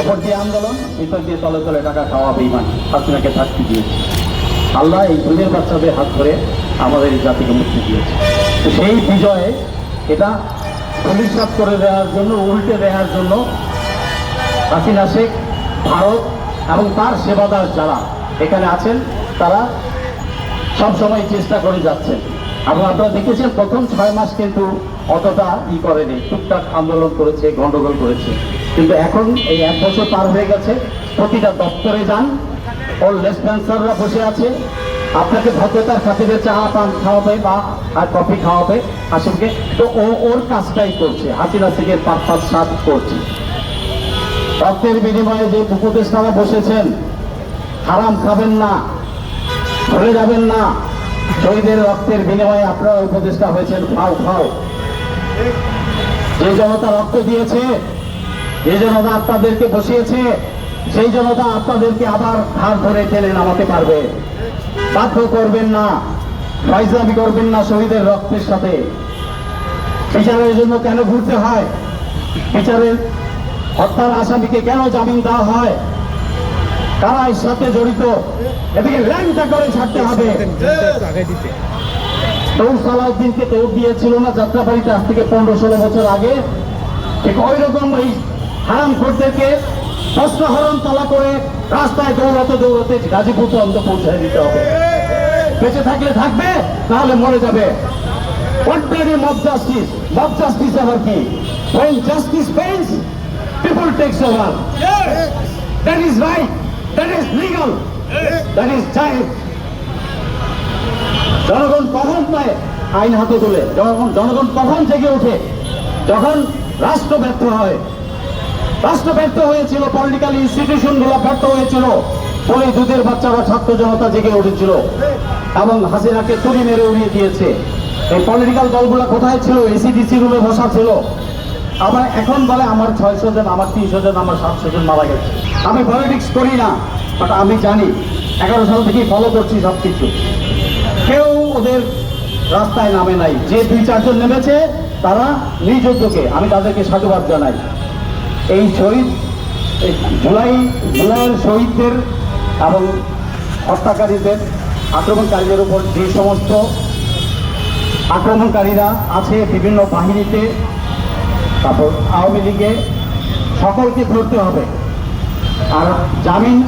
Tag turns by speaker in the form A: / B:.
A: ওপর দিয়ে আন্দোলন ভিতর দিয়ে তলে তলে টাকা খাওয়া বেইমান হাসিনাকে থাকতে দিয়েছে। আল্লাহ এই দুধের বাচ্চাদের হাত ধরে আমাদের জাতিকে মুক্তি দিয়েছে। তো সেই বিজয়ে এটা পুলিশাত করে দেওয়ার জন্য, উল্টে দেওয়ার জন্য হাসিনা শেখ, ভারত এবং তার সেবাদার যারা এখানে আছেন, তারা সব সময় চেষ্টা করে যাচ্ছেন। এবং আপনারা দেখেছেন, প্রথম ছয় মাস কিন্তু অতটা ই করেনি। টুকটাক আন্দোলন করেছে, গন্ডগোল করেছে। কিন্তু এখন এই এক বছর পার হয়ে গেছে। প্রতিটা দপ্তরে যান। ওর লেসপেন্সাররা বসে আছে। আপনাকে ভদ্রতার খাতিরে চা, পান খাওয়াবে বা আর কফি খাওয়াবে। আসলে তো ও, ওর কাজটাই করছে। হাসিনা থেকে পাঁচ পাঁচ সাত করছে। রক্তের বিনিময়ে যে উপদেষ্টারা বসেছেন, হারাম খাবেন না, ভুলে যাবেন না। শহীদের রক্তের বিনিময়ে আপনারা উপদেষ্টা হয়েছেন। খাও খাও যে জনতা রক্ত দিয়েছে যে জনতা আপনাদেরকে বসিয়েছে, সেই জনতা আপনাদেরকে আবার হাত ধরে টেনে নামাতে পারবে। বাধ্য করবেন না, ফাইজলামি করবেন না শহীদের রক্তের সাথে। বিচারের জন্য কেন ঘুরতে হয়? বিচারের হত্যার আসামিকে কেন জামিন দেওয়া হয়? কারা এর সাথে জড়িত? এদিকে ল্যাংটা করে ছাড়তে হবে। তৌর সালাউদ্দিনকে দৌড় দিয়েছিল না যাত্রাবাড়িতে আজ থেকে পনেরো ষোলো বছর আগে। ঠিক ওই রকম এই হারাম খোরদেরকে হরণ তলা করে রাস্তায় দৌড়াতে দৌড়াতে গাজীপুর পর্যন্ত পৌঁছায় দিতে হবে বেঁচে থাকলে থাকবে তাহলে মরে যাবে of justice? Mob justice আবার কি? Fails, people takes over. That is right. That is legal. That is right. জনগণ কখন পায় আইন হাতে তুলে জনগণ জনগণ কখন থেকে ওঠে যখন রাষ্ট্র ব্যর্থ হয় রাষ্ট্র ব্যর্থ হয়েছিল পলিটিক্যাল ইনস্টিটিউশনগুলো ব্যর্থ হয়েছিল, বলে দুধের বাচ্চারা ছাত্র জনতা জেগে উঠেছিল এবং হাসিনাকে তুলি মেরে উড়িয়ে দিয়েছে। এই পলিটিক্যাল দলগুলো কোথায় ছিল? এসিডিসি রুমে বসা ছিল। আবার এখন বলে, আমার ছয়শো জন, আমার তিনশো জন, আমার সাতশো জন মারা গেছে। আমি পলিটিক্স করি না বাট আমি জানি, এগারো সাল থেকেই ফলো করছি সব কিছু কেউ ওদের রাস্তায় নামে নাই। যে দুই, চারজন নেমেছে, তারা নিজ উদ্যোগে, আমি তাদেরকে সাধুবাদ জানাই। এই শহীদ জুলাই জুলাইয়ের শহীদদের এবং হত্যাকারীদের আক্রমণকারীদের উপর যে সমস্ত আক্রমণকারীরা আছে বিভিন্ন বাহিনীতে, তারপর আওয়ামী লীগে সকলকে ধরতে হবে। আর জামিন